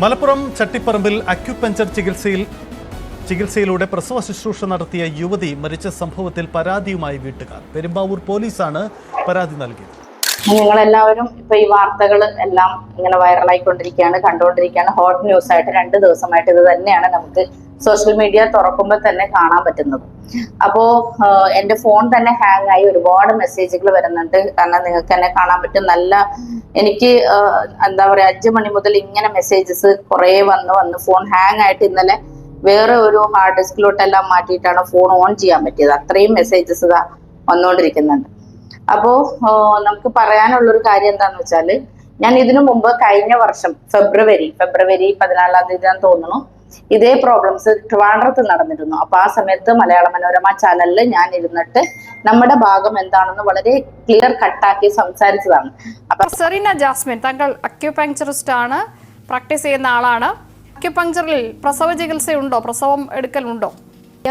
Malappuram ചട്ടിപ്പറമ്പിൽ acupuncture ചികിത്സയിൽ ചികിത്സയിലൂടെ പ്രസവ ശുശ്രൂഷ നടത്തിയ യുവതി മരിച്ച സംഭവത്തിൽ പരാതിയുമായി വീട്ടുകാർ. പെരുമ്പാവൂർ പോലീസാണ് പരാതി നൽകിയത്. ഞങ്ങളെല്ലാവരും ഇപ്പൊ ഈ വാർത്തകൾ എല്ലാം ഇങ്ങനെ വൈറലായിക്കൊണ്ടിരിക്കുകയാണ് കണ്ടുകൊണ്ടിരിക്കുകയാണ്. ഹോട്ട് ന്യൂസ് ആയിട്ട് രണ്ട് ദിവസമായിട്ട് ഇത് തന്നെയാണ് നമുക്ക് സോഷ്യൽ മീഡിയ തുറക്കുമ്പോൾ തന്നെ കാണാൻ പറ്റുന്നത്. അപ്പോ എന്റെ ഫോൺ തന്നെ ഹാങ് ആയി ഒരുപാട് മെസ്സേജുകൾ വരുന്നുണ്ട്. കാരണം നിങ്ങൾക്ക് തന്നെ കാണാൻ പറ്റും. നല്ല എനിക്ക് എന്താ പറയാ അഞ്ചു മണി മുതൽ ഇങ്ങനെ മെസ്സേജസ് കുറെ വന്ന് വന്ന് ഫോൺ ഹാങ് ആയിട്ട് ഇന്നലെ വേറെ ഒരു ഹാർഡ് ഡിസ്കിലോട്ടെല്ലാം മാറ്റിയിട്ടാണ് ഫോൺ ഓൺ ചെയ്യാൻ പറ്റിയത്. അത്രയും മെസ്സേജസ് വന്നുകൊണ്ടിരിക്കുന്നുണ്ട് അപ്പോ നമുക്ക് പറയാനുള്ള ഒരു കാര്യം എന്താന്ന് വെച്ചാൽ ഞാൻ ഇതിനു മുമ്പ് കഴിഞ്ഞ വർഷം ഫെബ്രുവരി ഫെബ്രുവരി പതിനാലാം തീയതി ഞാൻ തോന്നുന്നു ഇതേ പ്രോബ്ലംസ് ട്രിവാൻഡ്രത്ത് നടന്നിരുന്നു. അപ്പൊ ആ സമയത്ത് മലയാള മനോരമ ചാനലിൽ ഞാൻ ഇരുന്നിട്ട് നമ്മുടെ ഭാഗം എന്താണെന്ന് വളരെ ക്ലിയർ കട്ടാക്കി സംസാരിച്ചതാണ്. അപ്പൊ സെറീന ജാസ്മിൻ. താങ്കൾ അക്യുപങ്ക്ചറിസ്റ്റ് ആണ് പ്രാക്ടീസ് ചെയ്യുന്ന ആളാണ്. അക്യുപങ്ചറിൽ പ്രസവ ചികിത്സ ഉണ്ടോ പ്രസവം എടുക്കലുണ്ടോ?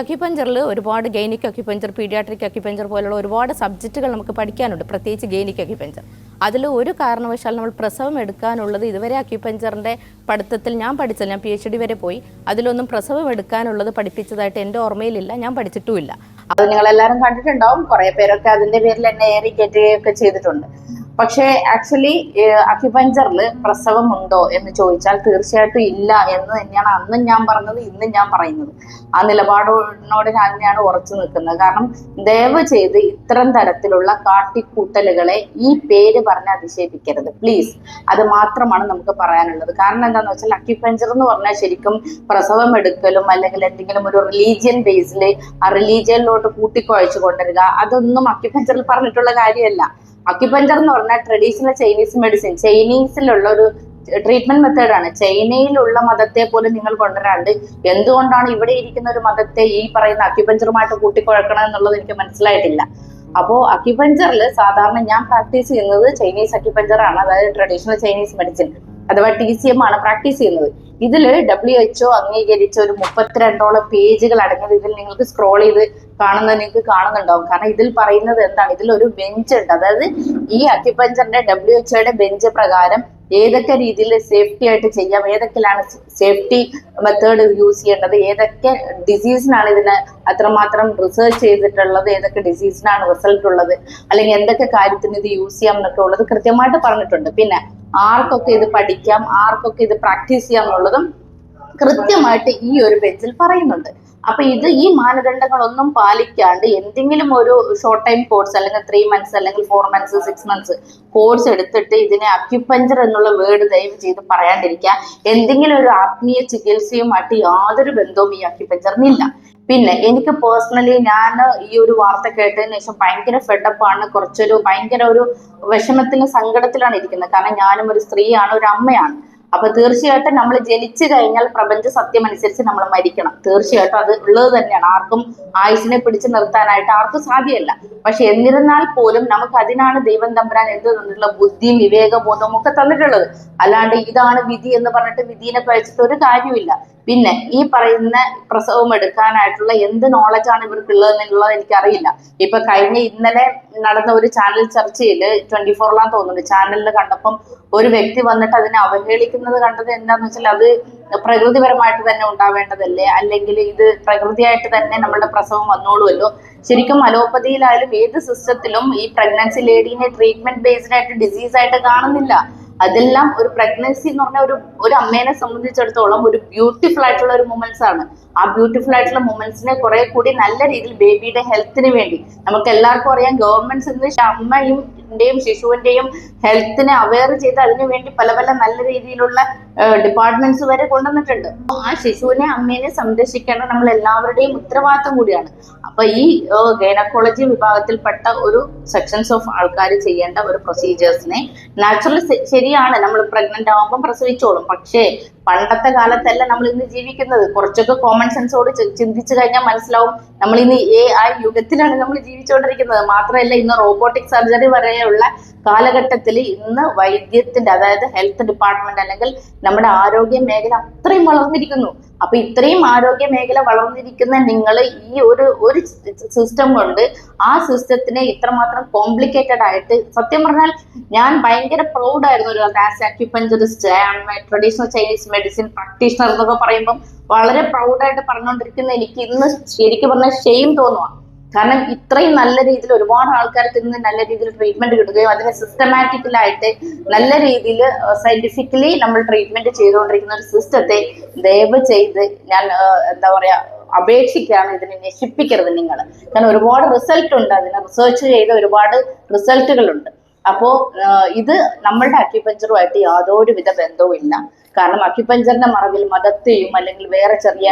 അക്യുപഞ്ചറിൽ ഒരുപാട് ഗൈനിക് അക്യുപഞ്ചർ പീഡിയാട്രിക് അക്യുപഞ്ചർ പോലുള്ള ഒരുപാട് സബ്ജക്റ്റുകൾ നമുക്ക് പഠിക്കാനുണ്ട്. പ്രത്യേകിച്ച് ഗൈനിക് അക്യുപഞ്ചർ അതിൽ ഒരു കാരണവശാൽ നമ്മൾ പ്രസവം എടുക്കാനുള്ളത് ഇതുവരെ അക്യുപഞ്ചറിന്റെ പഠിത്തത്തിൽ ഞാൻ പഠിച്ചത് ഞാൻ പി എച്ച് ഡി വരെ പോയി. അതിലൊന്നും പ്രസവം എടുക്കാനുള്ളത് പഠിപ്പിച്ചതായിട്ട് എന്റെ ഓർമ്മയിലില്ല. ഞാൻ പഠിച്ചിട്ടുമില്ല. അത് നിങ്ങൾ എല്ലാവരും കണ്ടിട്ടുണ്ടാവും. കുറേ പേരൊക്കെ അതിന്റെ പേരിൽ എന്നെ ഏറി കയറ്റുകയൊക്കെ ചെയ്തിട്ടുണ്ട്. പക്ഷേ ആക്ച്വലി അക്യുപഞ്ചറിൽ പ്രസവം ഉണ്ടോ എന്ന് ചോദിച്ചാൽ തീർച്ചയായിട്ടും ഇല്ല എന്ന് തന്നെയാണ് അന്നും ഞാൻ പറഞ്ഞത് ഇന്നും ഞാൻ പറയുന്നത്. ആ നിലപാടിനോട് ഞാൻ തന്നെയാണ് ഉറച്ചു നിൽക്കുന്നത്. കാരണം ദയവ് ചെയ്ത് ഇത്തരം തരത്തിലുള്ള കാട്ടിക്കൂട്ടലുകളെ ഈ പേര് പറഞ്ഞ് അതിശയിപ്പിക്കരുത് പ്ലീസ് അത് മാത്രമാണ് നമുക്ക് പറയാനുള്ളത്. കാരണം എന്താണെന്ന് വെച്ചാൽ അക്യുപഞ്ചർ എന്ന് പറഞ്ഞാൽ ശരിക്കും പ്രസവം എടുക്കലും അല്ലെങ്കിൽ എന്തെങ്കിലും ഒരു റിലീജിയൻ ബേസിൽ ആ റിലീജിയനിലോട്ട് കൂട്ടിക്കുഴച്ചു കൊണ്ടുവരിക അതൊന്നും അക്യുപഞ്ചറിൽ പറഞ്ഞിട്ടുള്ള കാര്യമല്ല. അക്യുപഞ്ചർ എന്ന് പറഞ്ഞാൽ ട്രഡീഷണൽ ചൈനീസ് മെഡിസിൻ ചൈനീസിലുള്ള ഒരു ട്രീറ്റ്മെന്റ് മെത്തേഡാണ് ചൈനയിലുള്ള മതത്തെ പോലും നിങ്ങൾ കൊണ്ടുവരാണ്ട് എന്തുകൊണ്ടാണ് ഇവിടെ ഇരിക്കുന്ന ഒരു മതത്തെ ഈ പറയുന്ന അക്യുപഞ്ചറുമായിട്ട് കൂട്ടിക്കുഴക്കണം എന്നുള്ളത് എനിക്ക് മനസ്സിലായിട്ടില്ല. അപ്പോ അക്യുപഞ്ചറിൽ സാധാരണ ഞാൻ പ്രാക്ടീസ് ചെയ്യുന്നത് ചൈനീസ് അക്യുപഞ്ചറാണ് അതായത് ട്രഡീഷണൽ ചൈനീസ് മെഡിസിൻ അഥവാ ടി സി എം ആണ് പ്രാക്ടീസ് ചെയ്യുന്നത്. ഇതിൽ ഡബ്ല്യു എച്ച്ഒ അംഗീകരിച്ച ഒരു മുപ്പത്തിരണ്ടോളം പേജുകൾ അടങ്ങിയത് ഇതിൽ നിങ്ങൾക്ക് സ്ക്രോൾ ചെയ്ത് കാണുന്നത് നിങ്ങൾക്ക് കാണുന്നുണ്ടാവും. കാരണം ഇതിൽ പറയുന്നത് എന്താണ്? ഇതിൽ ഒരു ബെഞ്ച് ഉണ്ട്. അതായത് ഈ അക്യുപഞ്ചറിന്റെ ഡബ്ല്യു എച്ച്ഒയുടെ ബെഞ്ച് പ്രകാരം ഏതൊക്കെ രീതിയിൽ സേഫ്റ്റി ആയിട്ട് ചെയ്യാം? ഏതൊക്കെയാണ് സേഫ്റ്റി മെത്തേഡ് യൂസ് ചെയ്യേണ്ടത്? ഏതൊക്കെ ഡിസീസിനാണ് ഇതിന് അത്രമാത്രം റിസർച്ച് ചെയ്തിട്ടുള്ളത്? ഏതൊക്കെ ഡിസീസിനാണ് റിസൾട്ട് ഉള്ളത്? അല്ലെങ്കിൽ എന്തൊക്കെ കാര്യത്തിന് ഇത് യൂസ് ചെയ്യാം എന്നൊക്കെ ഉള്ളത് കൃത്യമായിട്ട് പറഞ്ഞിട്ടുണ്ട്. പിന്നെ ആർക്കൊക്കെ ഇത് പഠിക്കാം ആർക്കൊക്കെ ഇത് പ്രാക്ടീസ് ചെയ്യാം എന്നുള്ളതും കൃത്യമായിട്ട് ഈ ഒരു ബെഞ്ചിൽ പറയുന്നുണ്ട്. അപ്പൊ ഇത് ഈ മാനദണ്ഡങ്ങളൊന്നും പാലിക്കാണ്ട് എന്തെങ്കിലും ഒരു ഷോർട്ട് ടൈം കോഴ്സ് അല്ലെങ്കിൽ ത്രീ മന്ത്സ് അല്ലെങ്കിൽ four months six months course എടുത്തിട്ട് ഇതിനെ അക്യുപഞ്ചർ എന്നുള്ള വേർഡ് ദയവ് ചെയ്ത് പറയാണ്ടിരിക്കുക. എന്തെങ്കിലും ഒരു ആത്മീയ ചികിത്സയുമായിട്ട് യാതൊരു ബന്ധവും ഈ അക്യുപഞ്ചറിനില്ല പിന്നെ എനിക്ക് പേഴ്സണലി ഞാൻ ഈ ഒരു വാർത്ത കേട്ടതിന് ശേഷം ഭയങ്കര ഫെഡപ്പാണ് കുറച്ചൊരു ഭയങ്കര ഒരു വിഷമത്തിലും സങ്കടത്തിലാണ് ഇരിക്കുന്നത്. കാരണം ഞാനും ഒരു സ്ത്രീയാണ് ഒരു അമ്മയാണ്. അപ്പൊ തീർച്ചയായിട്ടും നമ്മൾ ജനിച്ചു കഴിഞ്ഞാൽ പ്രപഞ്ച സത്യം അനുസരിച്ച് നമ്മൾ മരിക്കണം. തീർച്ചയായിട്ടും അത് ഉള്ളത് തന്നെയാണ്. ആർക്കും ആയുസിനെ പിടിച്ചു നിർത്താനായിട്ട് ആർക്കും സാധ്യമല്ല. പക്ഷെ എന്നിരുന്നാൽ പോലും നമുക്ക് അതിനാണ് ദൈവം തമ്പുരാൻ എന്ത് തന്നിട്ടുള്ള ബുദ്ധിയും വിവേകബോധവും ഒക്കെ തന്നിട്ടുള്ളത്. അല്ലാണ്ട് ഇതാണ് വിധി എന്ന് പറഞ്ഞിട്ട് വിധിനെ കഴിച്ചിട്ട് ഒരു കാര്യമില്ല പിന്നെ ഈ പറയുന്ന പ്രസവം എടുക്കാനായിട്ടുള്ള എന്ത് നോളജാണ് ഇവർക്കുള്ളതെന്നുള്ളത് എനിക്കറിയില്ല. ഇപ്പൊ കഴിഞ്ഞ ഇന്നലെ നടന്ന ഒരു ചാനൽ ചർച്ചയിൽ ട്വന്റി ഫോറിലാന്ന് തോന്നുന്നുണ്ട് ചാനലിൽ കണ്ടപ്പം ഒരു വ്യക്തി വന്നിട്ട് അതിനെ അവഹേളിക്കുന്നത് കണ്ടത് എന്താന്ന് വെച്ചാൽ അത് പ്രകൃതിപരമായിട്ട് തന്നെ ഉണ്ടാവേണ്ടതല്ലേ? അല്ലെങ്കിൽ ഇത് പ്രകൃതിയായിട്ട് തന്നെ നമ്മളുടെ പ്രസവം വന്നോളുമല്ലോ ശരിക്കും അലോപ്പതിയിലായാലും ഏത് സിസ്റ്റത്തിലും ഈ പ്രഗ്നൻസി ലേഡീനെ ട്രീറ്റ്മെന്റ് ബേസ്ഡ് ആയിട്ട് ഡിസീസ് ആയിട്ട് കാണുന്നില്ല. അതെല്ലാം ഒരു പ്രഗ്നൻസി എന്ന് പറഞ്ഞ ഒരു ഒരു അമ്മേനെ സംബന്ധിച്ചിടത്തോളം ഒരു ബ്യൂട്ടിഫുൾ ആയിട്ടുള്ള ഒരു മൊമെന്റ്സ് ആണ്. ആ ബ്യൂട്ടിഫുൾ ആയിട്ടുള്ള മൊമെന്റ്സിനെ കുറെ കൂടി നല്ല രീതിയിൽ ബേബിയുടെ ഹെൽത്തിന് വേണ്ടി. നമുക്ക് എല്ലാവർക്കും അറിയാം ഗവൺമെന്റ്സ് ഇന്ന് അമ്മയും ന്റെയും ശിശുവിന്റെയും ഹെൽത്തിനെ അവെയർ ചെയ്ത് അതിനു വേണ്ടി പല പല നല്ല രീതിയിലുള്ള ഡിപ്പാർട്ട്മെന്റ്സ് വരെ കൊണ്ടുവന്നിട്ടുണ്ട്. ആ ശിശുവിനെ അമ്മേനെ സംരക്ഷിക്കേണ്ട നമ്മൾ എല്ലാവരുടെയും ഉത്തരവാദിത്തം കൂടിയാണ്. അപ്പൊ ഈ ഗൈനക്കോളജി വിഭാഗത്തിൽപ്പെട്ട ഒരു സെക്ഷൻസ് ഓഫ് ആൾക്കാർ ചെയ്യേണ്ട ഒരു പ്രൊസീജിയേഴ്സിനെ നാച്ചുറലി ശരിയാണ്. നമ്മൾ പ്രഗ്നന്റ് ആവുമ്പോൾ പ്രസവിച്ചോളും. പക്ഷേ പണ്ടത്തെ കാലത്തല്ല നമ്മൾ ഇന്ന് ജീവിക്കുന്നത്. കുറച്ചൊക്കെ കോമൺ സെൻസോട് ചിന്തിച്ചു കഴിഞ്ഞാൽ മനസ്സിലാവും നമ്മൾ ഇന്ന് എ ആ യുഗത്തിലാണ് നമ്മൾ ജീവിച്ചുകൊണ്ടിരിക്കുന്നത്. മാത്രമല്ല ഇന്ന് റോബോട്ടിക് സർജറി വരെയുള്ള കാലഘട്ടത്തിൽ ഇന്ന് വൈദ്യത്തിന്റെ അതായത് ഹെൽത്ത് ഡിപ്പാർട്ട്മെന്റ് അല്ലെങ്കിൽ നമ്മുടെ ആരോഗ്യ മേഖല അത്രയും വളർന്നിരിക്കുന്നു. അപ്പൊ ഇത്രയും ആരോഗ്യ മേഖല വളർന്നിരിക്കുന്ന നിങ്ങൾ ഈ ഒരു ഒരു സിസ്റ്റം കൊണ്ട് ആ സിസ്റ്റത്തിനെ ഇത്രമാത്രം കോംപ്ലിക്കേറ്റഡ് ആയിട്ട് സത്യം പറഞ്ഞാൽ ഞാൻ ഭയങ്കര പ്രൗഡ് ആയിരുന്നു ഒരു as acupuncturist traditional Chinese medicine practitioner എന്നൊക്കെ പറയുമ്പം വളരെ പ്രൗഡായിട്ട് പറഞ്ഞുകൊണ്ടിരിക്കുന്ന എനിക്ക് ഇന്ന് ശരിക്കും പറഞ്ഞാൽ ഷെയിം തോന്നുക കാരണം ഇത്രയും നല്ല രീതിയിൽ ഒരുപാട് ആൾക്കാർക്ക് ഇന്ന് നല്ല രീതിയിൽ ട്രീറ്റ്മെന്റ് കിട്ടുകയും അതിനെ സിസ്റ്റമാറ്റിക്കലായിട്ട് നല്ല രീതിയിൽ സയന്റിഫിക്കലി നമ്മൾ ട്രീറ്റ്മെന്റ് ചെയ്തുകൊണ്ടിരിക്കുന്ന ഒരു സിസ്റ്റത്തെ ദയവ് ചെയ്ത് ഞാൻ എന്താ പറയാ അപേക്ഷിക്കുകയാണ് ഇതിനെ നശിപ്പിക്കരുത് നിങ്ങൾ. കാരണം ഒരുപാട് റിസൾട്ട് ഉണ്ട് അതിന് റിസർച്ച് ചെയ്ത ഒരുപാട് റിസൾട്ടുകളുണ്ട് അപ്പോ ആ, ഇത് നമ്മളുടെ അക്യുപഞ്ചറുമായിട്ട് യാതൊരു വിധ ബന്ധവും ഇല്ല കാരണം അക്യുപഞ്ചറിന്റെ മറവിൽ മതത്തെയും അല്ലെങ്കിൽ വേറെ ചെറിയ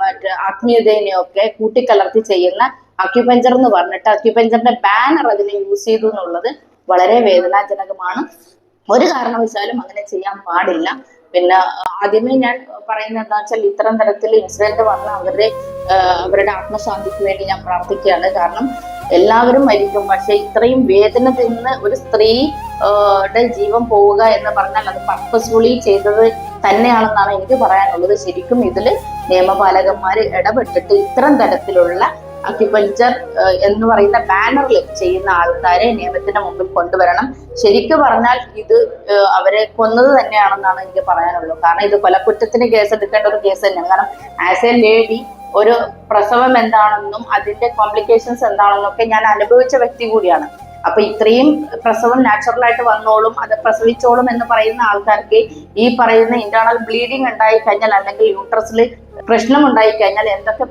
മറ്റ് ആത്മീയതേനെയും ഒക്കെ കൂട്ടിക്കലർത്തി ചെയ്യുന്ന അക്യുപഞ്ചർ എന്ന് പറഞ്ഞിട്ട് അക്യുപഞ്ചറിന്റെ ബാനർ അതിനെ യൂസ് ചെയ്തു എന്നുള്ളത് വളരെ വേദനാജനകമാണ്. ഒരു കാരണവശാലും അങ്ങനെ ചെയ്യാൻ പാടില്ല. പിന്നെ ആദ്യമേ ഞാൻ പറയുന്നത് എന്താ വെച്ചാൽ ഇത്തരം തരത്തിൽ ഇൻസിഡന്റ് വന്ന അവരുടെ അവരുടെ ആത്മശാന്തിക്ക് വേണ്ടി ഞാൻ പ്രാർത്ഥിക്കുകയാണ്. കാരണം എല്ലാവരും മരിക്കും. പക്ഷെ ഇത്രയും വേദന തിന്ന് ഒരു സ്ത്രീ ജീവൻ പോവുക എന്ന് പറഞ്ഞാൽ അത് പർപ്പസ്ഫുള്ളി ചെയ്തത് തന്നെയാണെന്നാണ് എനിക്ക് പറയാനുള്ളത്. ശരിക്കും ഇതിൽ നിയമപാലകന്മാർ ഇടപെട്ടിട്ട് ഇത്തരം തരത്തിലുള്ള അക്യുപഞ്ചർ എന്ന് പറയുന്ന ബാനറിൽ ചെയ്യുന്ന ആൾക്കാരെ നിയമത്തിന്റെ മുമ്പിൽ കൊണ്ടുവരണം. ശരിക്കും പറഞ്ഞാൽ ഇത് അവരെ കൊന്നത് തന്നെയാണെന്നാണ് എനിക്ക് പറയാനുള്ളത് കാരണം ഇത് കൊലക്കുറ്റത്തിന് കേസ് എടുക്കേണ്ട ഒരു കേസ് തന്നെയാണ്. കാരണം ആസ് എ ലേഡി ഒരു പ്രസവം എന്താണെന്നും അതിന്റെ കോംപ്ലിക്കേഷൻസ് എന്താണെന്നും ഒക്കെ ഞാൻ അനുഭവിച്ച വ്യക്തി കൂടിയാണ്. അപ്പൊ ഇത്രയും പ്രസവം നാച്ചുറൽ ആയിട്ട് വന്നോളും അത് പ്രസവിച്ചോളും എന്ന് പറയുന്ന ആൾക്കാർക്ക് ഈ പറയുന്ന ഇന്റേണൽ ബ്ലീഡിങ് ഉണ്ടായി കഴിഞ്ഞാൽ അല്ലെങ്കിൽ യൂട്രസിൽ പ്രശ്നം ഉണ്ടായി കഴിഞ്ഞാൽ എന്തൊക്കെ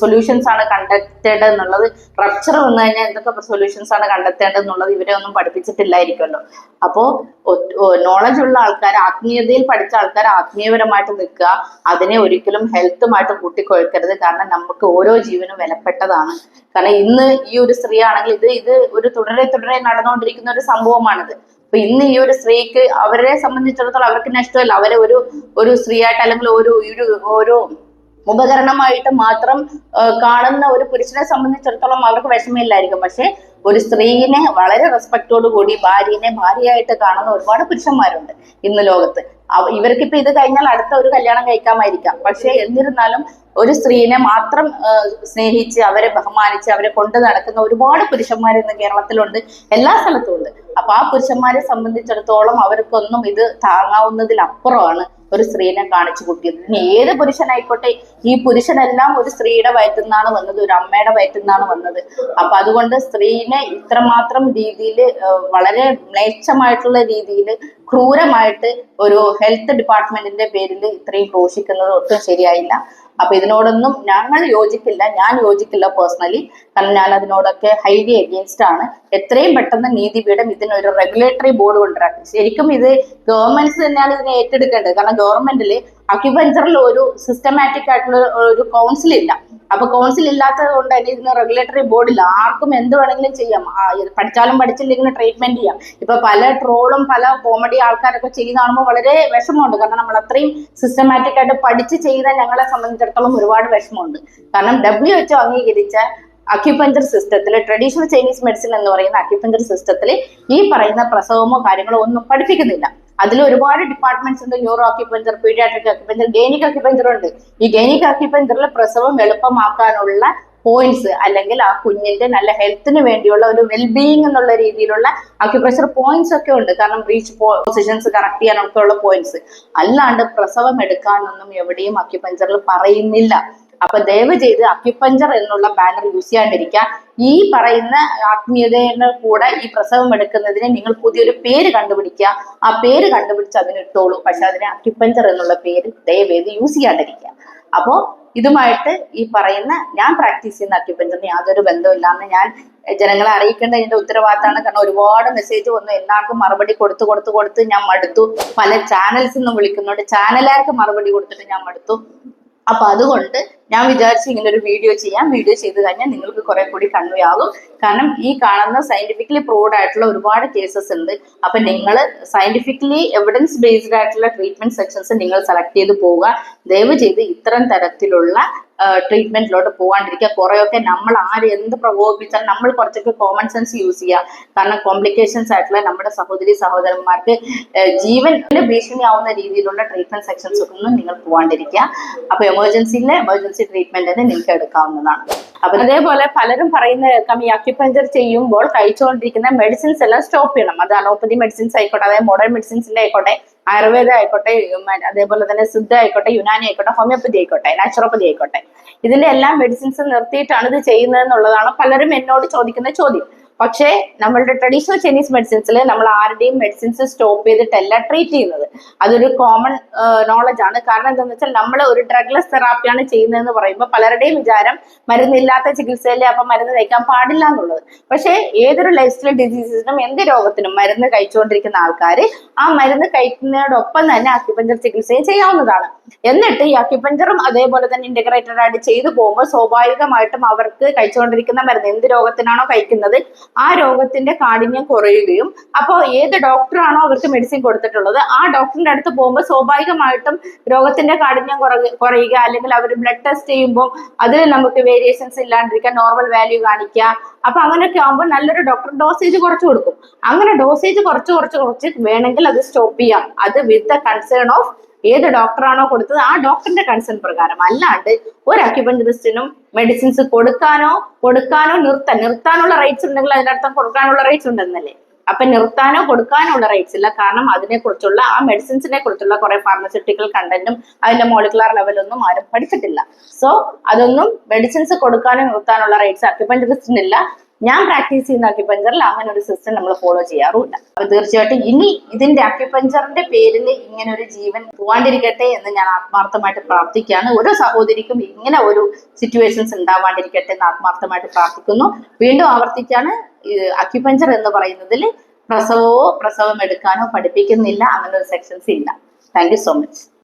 സൊല്യൂഷൻസ് ആണ് കണ്ടെത്തേണ്ടത് എന്നുള്ളത് റപ്ചർ വന്നു കഴിഞ്ഞാൽ എന്തൊക്കെ സൊല്യൂഷൻസ് ആണ് കണ്ടെത്തേണ്ടത് എന്നുള്ളത് ഇവരെ ഒന്നും പഠിപ്പിച്ചിട്ടില്ലായിരിക്കുമല്ലോ. അപ്പോ നോളജ് ഉള്ള ആൾക്കാർ ആത്മീയതയിൽ പഠിച്ച ആൾക്കാർ ആത്മീയപരമായിട്ട് നിൽക്കുക അതിനെ ഒരിക്കലും ഹെൽത്തുമായിട്ട് കൂട്ടിക്കൊഴുക്കരുത് കാരണം നമുക്ക് ഓരോ ജീവനും വിലപ്പെട്ടതാണ്. കാരണം ഇന്ന് ഈ ഒരു സ്ത്രീ ആണെങ്കിൽ ഇത് ഇത് ഒരു തുടരെ തുടരെ നടന്നുകൊണ്ടിരിക്കുന്ന ഒരു സംഭവമാണിത്. അപ്പൊ ഇന്ന് ഈ ഒരു സ്ത്രീക്ക് അവരെ സംബന്ധിച്ചിടത്തോളം അവർക്ക് നഷ്ടമല്ല. അവരെ ഒരു ഒരു സ്ത്രീയായിട്ട് അല്ലെങ്കിൽ ഒരു ഒരു ഒരു ഉപകരണമായിട്ട് മാത്രം കാണുന്ന ഒരു പുരുഷനെ സംബന്ധിച്ചിടത്തോളം അവർക്ക് വിഷമമില്ലായിരിക്കും. പക്ഷെ ഒരു സ്ത്രീനെ വളരെ കൂടി ഭാര്യനെ ഭാര്യയായിട്ട് കാണുന്ന ഒരുപാട് പുരുഷന്മാരുണ്ട് ഇന്ന് ലോകത്ത്. ഇവർക്ക് ഇവർക്കിപ്പോ ഇത് കഴിഞ്ഞാൽ അടുത്ത ഒരു കല്യാണം കഴിക്കാമായിരിക്കാം. പക്ഷെ എന്നിരുന്നാലും ഒരു സ്ത്രീനെ മാത്രം സ്നേഹിച്ച് അവരെ ബഹുമാനിച്ച് അവരെ കൊണ്ടു നടക്കുന്ന ഒരുപാട് പുരുഷന്മാർ ഇന്ന് കേരളത്തിലുണ്ട്. എല്ലാ സ്ഥലത്തും ഉണ്ട്. അപ്പൊ ആ പുരുഷന്മാരെ സംബന്ധിച്ചിടത്തോളം അവർക്കൊന്നും ഇത് താങ്ങാവുന്നതിലപ്പുറമാണ് ഒരു സ്ത്രീനെ കാണിച്ചു കൂട്ടിയത്. ഇനി ഏത് പുരുഷനായിക്കോട്ടെ ഈ പുരുഷനെല്ലാം ഒരു സ്ത്രീയുടെ വയറ്റിൽ നിന്നാണ് വന്നത് ഒരു അമ്മയുടെ വയറ്റിൽ നിന്നാണ് വന്നത്. അപ്പൊ അതുകൊണ്ട് സ്ത്രീനെ ഇത്രമാത്രം രീതിയിൽ വളരെ മ്ലേച്ഛമായിട്ടുള്ള രീതിയിൽ ക്രൂരമായിട്ട് ഒരു ഹെൽത്ത് ഡിപ്പാർട്ട്മെന്റിന്റെ പേരിൽ ഇത്രയും ക്രൂശിക്കുന്നത് ഒട്ടും ശരിയായില്ല. അപ്പൊ ഇതിനോടൊന്നും ഞങ്ങൾ യോജിക്കില്ല ഞാൻ യോജിക്കില്ല പേഴ്സണലി കാരണം ഞാൻ അതിനോടൊക്കെ ഹൈലി അഗേൻസ്റ്റ് ആണ്. എത്രയും പെട്ടെന്ന് നീതിപീഠം ഇതിനൊരു റെഗുലേറ്ററി ബോർഡ് കൊണ്ടുവരാം ശരിക്കും ഇത് ഗവൺമെന്റ്സ് തന്നെയാണ് ഇതിനെ ഏറ്റെടുക്കേണ്ടത്. കാരണം ഗവൺമെന്റിൽ അക്യുപഞ്ചറിൽ ഒരു സിസ്റ്റമാറ്റിക് ആയിട്ടുള്ള ഒരു കൗൺസിൽ ഇല്ല. അപ്പൊ കൗൺസിൽ ഇല്ലാത്തത് കൊണ്ട് തന്നെ ഇതിന് റെഗുലേറ്ററി ബോർഡില്ല ആർക്കും എന്ത് വേണമെങ്കിലും ചെയ്യാം. പഠിച്ചാലും പഠിച്ചില്ലെങ്കിലും ട്രീറ്റ്മെന്റ് ചെയ്യാം. ഇപ്പൊ പല ട്രോളും പല കോമഡി ആൾക്കാരൊക്കെ ചെയ്യുന്ന കാണുമ്പോൾ വളരെ വിഷമമുണ്ട്. കാരണം നമ്മൾ അത്രയും സിസ്റ്റമാറ്റിക് ആയിട്ട് പഠിച്ച് ചെയ്യുന്ന ഞങ്ങളെ സംബന്ധിച്ചിടത്തോളം ഒരുപാട് വിഷമമുണ്ട്. കാരണം ഡബ്ല്യു എച്ച് അംഗീകരിച്ച അക്യുപഞ്ചർ സിസ്റ്റത്തിൽ ട്രഡീഷണൽ ചൈനീസ് മെഡിസിൻ എന്ന് പറയുന്ന അക്യുപഞ്ചർ സിസ്റ്റത്തിൽ ഈ പറയുന്ന പ്രസവമോ കാര്യങ്ങളോ ഒന്നും പഠിപ്പിക്കുന്നില്ല. അതിൽ ഒരുപാട് ഡിപ്പാർട്ട്മെന്റ്സ് ഉണ്ട്. Neuro acupuncture pediatric acupuncture gynaec acupuncture ഉണ്ട്. ഈ ഗൈനിക് ആക്യുപെഞ്ചറിൽ പ്രസവം എളുപ്പമാക്കാനുള്ള പോയിന്റ്സ് അല്ലെങ്കിൽ ആ കുഞ്ഞിന്റെ നല്ല ഹെൽത്തിന് വേണ്ടിയുള്ള ഒരു വെൽബീയിങ് എന്നുള്ള രീതിയിലുള്ള അക്യുപ്രഷർ പോയിന്റ്സ് ഒക്കെ ഉണ്ട്. കാരണം റീച്ച് പൊസിഷൻസ് കറക്റ്റ് ചെയ്യാനൊക്കെ ഉള്ള പോയിന്റ്സ് അല്ലാണ്ട് പ്രസവം എടുക്കാനൊന്നും എവിടെയും അക്യുപഞ്ചറിൽ പറയുന്നില്ല. അപ്പൊ ദയവ് ചെയ്ത് അക്യുപഞ്ചർ എന്നുള്ള ബാനർ യൂസ് ചെയ്യാണ്ടിരിക്കുക ഈ പറയുന്ന ആത്മീയതയുടെ കൂടെ ഈ പ്രസവം എടുക്കുന്നതിന് നിങ്ങൾ പുതിയൊരു പേര് കണ്ടുപിടിക്കുക. ആ പേര് കണ്ടുപിടിച്ച് അതിനിട്ടോളൂ. പക്ഷെ അതിന് അക്യുപഞ്ചർ എന്നുള്ള പേര് ദയവേത് യൂസ് ചെയ്യാണ്ടിരിക്കുക. അപ്പോ ഇതുമായിട്ട് ഈ പറയുന്ന ഞാൻ പ്രാക്ടീസ് ചെയ്യുന്ന അക്യുപഞ്ചറിന് യാതൊരു ബന്ധമില്ലാന്ന് ഞാൻ ജനങ്ങളെ അറിയിക്കേണ്ട എന്റെ ഉത്തരവാദിത്തമാണ്. കാരണം ഒരുപാട് മെസ്സേജ് വന്നു. എല്ലാവർക്കും മറുപടി കൊടുത്തു കൊടുത്തു കൊടുത്ത് ഞാൻ മടുത്തു. പല ചാനൽസ് നിന്നും വിളിക്കുന്നുണ്ട് ചാനലുകാർക്ക് മറുപടി കൊടുത്തിട്ട് ഞാൻ മടുത്തു. അപ്പൊ അതുകൊണ്ട് ഞാൻ വിചാരിച്ചു ഇങ്ങനെ ഒരു വീഡിയോ ചെയ്യാം. വീഡിയോ ചെയ്ത് കഴിഞ്ഞാൽ നിങ്ങൾക്ക് കുറെ കൂടി കൺവേ കാരണം ഈ കാണുന്ന സയന്റിഫിക്കലി പ്രൂവ്ഡ് ആയിട്ടുള്ള ഒരുപാട് കേസസ് ഉണ്ട്. അപ്പൊ നിങ്ങൾ സയന്റിഫിക്കലി എവിഡൻസ് ബേസ്ഡ് ആയിട്ടുള്ള ട്രീറ്റ്മെന്റ് സെക്ഷൻസ് നിങ്ങൾ സെലക്ട് ചെയ്ത് പോവുക. ദയവ് ചെയ്ത് ഇത്തരം തരത്തിലുള്ള ട്രീറ്റ്മെന്റിലോട്ട് പോകാണ്ടിരിക്കുക കുറെയൊക്കെ നമ്മൾ ആര് എന്ത് പ്രകോപിപ്പിച്ചാൽ നമ്മൾ കുറച്ചൊക്കെ കോമൺ സെൻസ് യൂസ് ചെയ്യുക. കാരണം കോംപ്ലിക്കേഷൻസ് ആയിട്ടുള്ള നമ്മുടെ സഹോദരി സഹോദരന്മാർക്ക് ജീവന് ഭീഷണിയാവുന്ന രീതിയിലുള്ള ട്രീറ്റ്മെന്റ് സെക്ഷൻസ് ഒന്നും നിങ്ങൾ പോകാണ്ടിരിക്കുക അപ്പൊ എമർജൻസിയിലെ എമർജൻസി ട്രീറ്റ്മെന്റ് തന്നെ നിങ്ങൾക്ക് എടുക്കാവുന്നതാണ്. അപ്പൊ അതേപോലെ പലരും പറയുന്ന കേൾക്കാം ഈ അക്യുപഞ്ചർ ചെയ്യുമ്പോൾ കഴിച്ചുകൊണ്ടിരിക്കുന്ന മെഡിസിൻസ് എല്ലാം സ്റ്റോപ്പ് ചെയ്യണം. അത് അലോപ്പതി മെഡിസിൻസ് ആയിക്കോട്ടെ അതായത് മോഡേൺ മെഡിസിൻസിന്റെ ആയിക്കോട്ടെ ആയുർവേദ ആയിക്കോട്ടെ അതേപോലെ തന്നെ സിദ്ധ ആയിക്കോട്ടെ യുനാനി ആയിക്കോട്ടെ ഹോമിയോപ്പതി ആയിക്കോട്ടെ നാച്ചുറോപ്പതി ആയിക്കോട്ടെ. ഇതിന്റെ എല്ലാ മെഡിസിൻസ് നിർത്തിയിട്ടാണ് ഇത് ചെയ്യുന്നത് എന്നുള്ളതാണ് പലരും എന്നോട് ചോദിക്കുന്ന ചോദ്യം. പക്ഷേ നമ്മളുടെ ട്രഡീഷണൽ ചൈനീസ് മെഡിസിൻസിൽ നമ്മൾ ആരുടെയും മെഡിസിൻസ് സ്റ്റോപ്പ് ചെയ്തിട്ടല്ല ട്രീറ്റ് ചെയ്യുന്നത്. അതൊരു കോമൺ നോളജ് ആണ്. കാരണം എന്താണെന്ന് വെച്ചാൽ നമ്മൾ ഒരു ഡ്രഗ്ലെസ് തെറാപ്പിയാണ് ചെയ്യുന്നതെന്ന് പറയുമ്പോൾ പലരുടെയും വിചാരം മരുന്നില്ലാത്ത ചികിത്സയിലെ അപ്പം മരുന്ന് കഴിക്കാൻ പാടില്ല എന്നുള്ളത്. പക്ഷേ ഏതൊരു ലൈഫ് സ്റ്റൈൽ ഡിസീസിനും എന്ത് രോഗത്തിനും മരുന്ന് കഴിച്ചുകൊണ്ടിരിക്കുന്ന ആൾക്കാർ ആ മരുന്ന് കഴിക്കുന്നതോടൊപ്പം തന്നെ അക്യുപഞ്ചർ ചികിത്സയും ചെയ്യാവുന്നതാണ്. എന്നിട്ട് ഈ അക്യുപഞ്ചറും അതേപോലെ തന്നെ ഇന്റഗ്രേറ്റഡ് ആയിട്ട് ചെയ്തു പോകുമ്പോൾ സ്വാഭാവികമായിട്ടും അവർക്ക് കഴിച്ചുകൊണ്ടിരിക്കുന്ന മരുന്ന് എന്ത് രോഗത്തിനാണോ കഴിക്കുന്നത് ആ രോഗത്തിന്റെ കാഠിന്യം കുറയുകയും അപ്പോൾ ഏത് ഡോക്ടറാണോ അവർക്ക് മെഡിസിൻ കൊടുത്തിട്ടുള്ളത് ആ ഡോക്ടറിന്റെ അടുത്ത് പോകുമ്പോൾ സ്വാഭാവികമായിട്ടും രോഗത്തിന്റെ കാഠിന്യം കുറയുക അല്ലെങ്കിൽ അവർ ബ്ലഡ് ടെസ്റ്റ് ചെയ്യുമ്പോൾ അതിൽ നമുക്ക് വേരിയേഷൻസ് ഇല്ലാണ്ടിരിക്കാൻ നോർമൽ വാല്യൂ കാണിക്കുക. അപ്പൊ അങ്ങനെയൊക്കെ ആകുമ്പോൾ നല്ലൊരു ഡോക്ടർ ഡോസേജ് കുറച്ച് കൊടുക്കും. അങ്ങനെ ഡോസേജ് കുറച്ച് കുറച്ച് കുറച്ച് വേണമെങ്കിൽ അത് സ്റ്റോപ്പ് ചെയ്യാം. അത് വിത്ത് ദ കൺസേൺ ഓഫ് ഏത് ഡോക്ടറാണോ കൊടുത്തത് ആ ഡോക്ടറിന്റെ കൺസേൺ പ്രകാരം. അല്ലാണ്ട് ഒരു അക്യുപഞ്ചറിസ്റ്റിനും മെഡിസിൻസ് കൊടുക്കാനോ കൊടുക്കാനോ നിർത്താൻ നിർത്താനുള്ള റൈറ്റ്സ് ഉണ്ടെങ്കിൽ അതിനർത്ഥം കൊടുക്കാനുള്ള റൈറ്റ്സ് ഉണ്ടെന്നല്ലേ? അപ്പൊ നിർത്താനോ കൊടുക്കാനോ ഉള്ള റൈറ്റ്സ് ഇല്ല. കാരണം അതിനെക്കുറിച്ചുള്ള ആ മെഡിസിൻസിനെ കുറിച്ചുള്ള കുറെ ഫാർമസ്യൂട്ടിക്കൽ കണ്ടന്റും അതിന്റെ മോളിക്കുലാർ ലെവലൊന്നും ആരും പഠിച്ചിട്ടില്ല. സോ അതൊന്നും മെഡിസിൻസ് കൊടുക്കാനോ നിർത്താനുള്ള റൈറ്റ്സ് അക്യുപഞ്ചറിസ്റ്റിനില്ല ഞാൻ പ്രാക്ടീസ് ചെയ്യുന്ന അക്യുപഞ്ചറിൽ അങ്ങനെ ഒരു സിസ്റ്റം നമ്മൾ ഫോളോ ചെയ്യാറുമില്ല. അപ്പൊ തീർച്ചയായിട്ടും ഇനി ഇതിന്റെ അക്യുപഞ്ചറിന്റെ പേരിൽ ഇങ്ങനെ ഒരു ജീവൻ പോവാണ്ടിരിക്കട്ടെ എന്ന് ഞാൻ ആത്മാർത്ഥമായിട്ട് പ്രാർത്ഥിക്കുകയാണ്. ഓരോ സഹോദരിക്കും ഇങ്ങനെ ഒരു സിറ്റുവേഷൻസ് ഉണ്ടാവാണ്ടിരിക്കട്ടെ എന്ന് ആത്മാർത്ഥമായിട്ട് പ്രാർത്ഥിക്കുന്നു. വീണ്ടും ആവർത്തിക്കാണ് അക്യുപഞ്ചർ എന്ന് പറയുന്നതിൽ പ്രസവമോ പ്രസവം എടുക്കാനോ പഠിപ്പിക്കുന്നില്ല. അങ്ങനെ ഒരു സെക്ഷൻസ് ഇല്ല താങ്ക് സോ മച്ച്